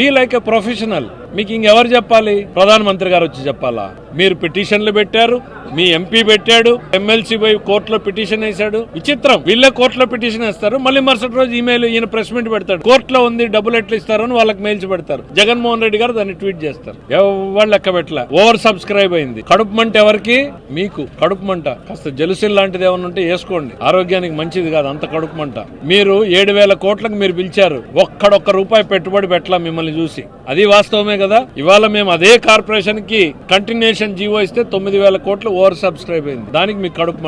Be like a professional మీకు ఇంకెవరు చెప్పాలి? ప్రధానమంత్రి గారు వచ్చి చెప్పాలా? మీరు పిటిషన్లు పెట్టారు మీ ఎంపీ పెట్టాడు ఎమ్మెల్సీ పోయి కోర్టులో పిటిషన్ వేశాడు. విచిత్రం. వీళ్ళే కోర్టులో పిటిషన్ వేస్తారు. మళ్ళీ మరుసటి రోజు ఈమెయిల్ ఈయన ప్రెస్ మీట్ పెడతాడు. కోర్టులో ఉంది డబ్బులు ఎట్లా ఇస్తారు అని వాళ్ళకి మెయిల్స్ పెడతారు. జగన్మోహన్ రెడ్డి గారు దాన్ని ట్వీట్ చేస్తారు. ఎవరు లెక్క పెట్టలే. ఓవర్ సబ్స్క్రైబ్ అయింది. కడుపు మంట ఎవరికి? మీకు. కడుపు మంట. కాస్త జలుసిల్ లాంటిది ఏమన్నా ఉంటే వేసుకోండి. ఆరోగ్యానికి మంచిది కాదు. అంత కడుపు మంట. మీరు ఏడు వేల కోట్లకు మీరు పిలిచారు. ఒక్కడొక్క రూపాయి పెట్టుబడి పెట్టలా మిమ్మల్ని చూసి. అది వాస్తవమే కదా? ఇవాళ మేము అదే కార్పొరేషన్కి కంటిన్యూషన్ జీవో ఇస్తే తొమ్మిది వేల కోట్లు ఓవర్ సబ్స్క్రైబ్ అయింది. దానికి మీకు కడుపు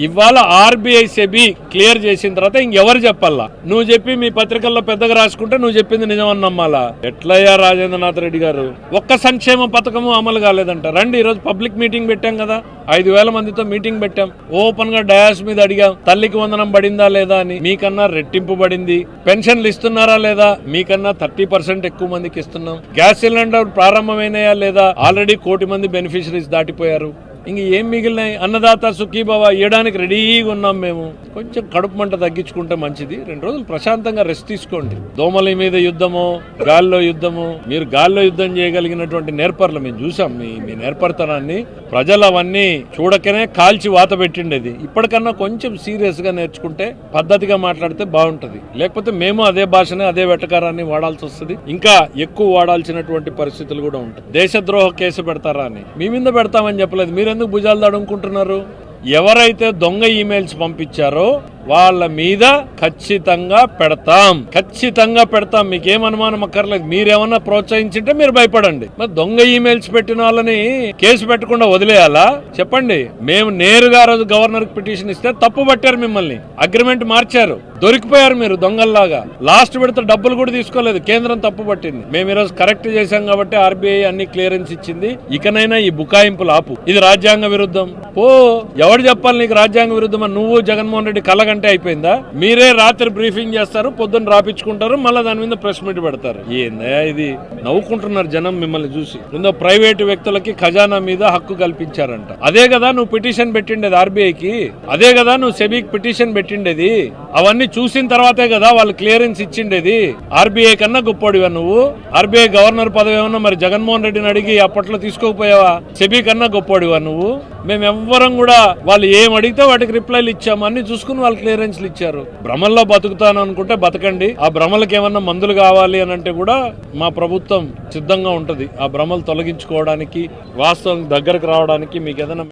ఇవాళ ఆర్బీఐ సెబీ క్లియర్ చేసిన తర్వాత ఇంకెవరు చెప్పాలా? నువ్వు చెప్పి మీ పత్రికల్లో పెద్దగా రాసుకుంటే నువ్వు చెప్పింది నిజమని నమ్మాలా? ఎట్లయ్యా రాజేంద్రనాథ్ రెడ్డి గారు? ఒక్క సంక్షేమ పథకము అమలు కాలేదంట. రండి ఈరోజు పబ్లిక్ మీటింగ్ పెట్టాం కదా. ఐదు వేల మందితో మీటింగ్ పెట్టాం. ఓపెన్గా డయాస్ మీద అడిగాం తల్లికి వందనం పడిందా లేదా? అని. మీకన్నా రెట్టింపు పడింది. పెన్షన్లు ఇస్తున్నారా లేదా? మీకన్నా థర్టీ పర్సెంట్ ఎక్కువ మందికి ఇస్తున్నాం. గ్యాస్ సిలిండర్ ప్రారంభమైనయా లేదా? ఆల్రెడీ కోటి మంది బెనిఫిషరీస్ దాటిపోయారు. ఇంక ఏం మిగిలినాయి? అన్నదాత సుఖీభావ ఇవ్వడానికి రెడీగా ఉన్నాం మేము. కొంచెం కడుపు మంట తగ్గించుకుంటే మంచిది. రెండు రోజులు ప్రశాంతంగా రెస్ట్ తీసుకోండి. దోమల మీద యుద్ధము గాల్లో యుద్ధము మీరు గాల్లో యుద్ధం చేయగలిగినటువంటి నేర్పర్లు మేము చూసాం మీ మీ నేర్పరితనాన్ని ప్రజలు అవన్నీ చూడకనే కాల్చి వాత పెట్టిండేది. ఇప్పటికన్నా కొంచెం సీరియస్గా నేర్చుకుంటే పద్ధతిగా మాట్లాడితే బాగుంటది. లేకపోతే మేము అదే భాషనే అదే వెటకారాన్ని వాడాల్సి వస్తుంది. ఇంకా ఎక్కువ వాడాల్సినటువంటి పరిస్థితులు కూడా ఉంటాయి. దేశద్రోహ కేసు పెడతారా అని. మీ మీద పెడతామని చెప్పలేదు. మీరు ఎందుకు భుజాలు తడుముకుంటున్నారు? ఎవరైతే దొంగ ఈమెయిల్స్ పంపించారో వాళ్ళ మీద ఖచ్చితంగా పెడతాం. ఖచ్చితంగా పెడతాం. మీకేం అనుమానం అక్కర్లేదు. మీరేమన్నా ప్రోత్సహించింటే మీరు భయపడండి. మరి దొంగ ఈమెయిల్స్ పెట్టిన వాళ్ళని కేసు పెట్టకుండా వదిలేయాలా? చెప్పండి. మేము నేరుగా ఆ రోజు గవర్నర్ పిటిషన్ ఇస్తే తప్పు పట్టారు మిమ్మల్ని. అగ్రిమెంట్ మార్చారు. దొరికిపోయారు మీరు దొంగల్లాగా. లాస్ట్ విడత డబ్బులు కూడా తీసుకోలేదు. కేంద్రం తప్పు పట్టింది. మేము ఈరోజు కరెక్ట్ చేశాం కాబట్టి ఆర్బీఐ అన్ని క్లియరెన్స్ ఇచ్చింది. ఇకనైనా ఈ బుకాయింపులు ఆపు. ఇది రాజ్యాంగ విరుద్ధం. పో. ఎవడు చెప్పాలి నీకు రాజ్యాంగ విరుద్ధం నువ్వు జగన్మోహన్ రెడ్డి కలగ గంటే అయిపోయిందా? మీరే రాత్రి బ్రీఫింగ్ చేస్తారు పొద్దున్న రాపించుకుంటారు మళ్ళీ దాని మీద ప్రెస్ మీట్ పెడతారు. ఏందా ఇది? నవ్వుకుంటున్నారు జనం మిమ్మల్ని చూసి. ముందు ప్రైవేటు వ్యక్తులకి ఖజానా మీద హక్కు కల్పించారంట. అదే కదా నువ్వు పిటిషన్ పెట్టిండేది ఆర్బీఐకి? అదే కదా నువ్వు సెబీకి పిటిషన్ పెట్టిండేది? అవన్నీ చూసిన తర్వాతే కదా వాళ్ళు క్లియరెన్స్ ఇచ్చిండేది. ఆర్బీఐ కన్నా గొప్పడివా నువ్వు? ఆర్బీఐ గవర్నర్ పదవి ఏమన్నా మరి జగన్మోహన్ రెడ్డిని అడిగి అప్పట్లో తీసుకోకపోయావా? సెబీ కన్నా గొప్పడివా నువ్వు? మేము ఎవ్వరం కూడా వాళ్ళు ఏం అడిగితే వాటికి రిప్లైలు ఇచ్చాము. అన్ని చూసుకుని వాళ్ళకి క్లియరెన్స్లు ఇచ్చారు. భ్రమల్లో బతుకుతాను అనుకుంటే బతకండి. ఆ భ్రమలకు ఏమన్నా మందులు కావాలి అని అంటే కూడా మా ప్రభుత్వం సిద్ధంగా ఉంటుంది. ఆ భ్రమలు తొలగించుకోవడానికి వాస్తవం దగ్గరకు రావడానికి మీకు ఏదైనా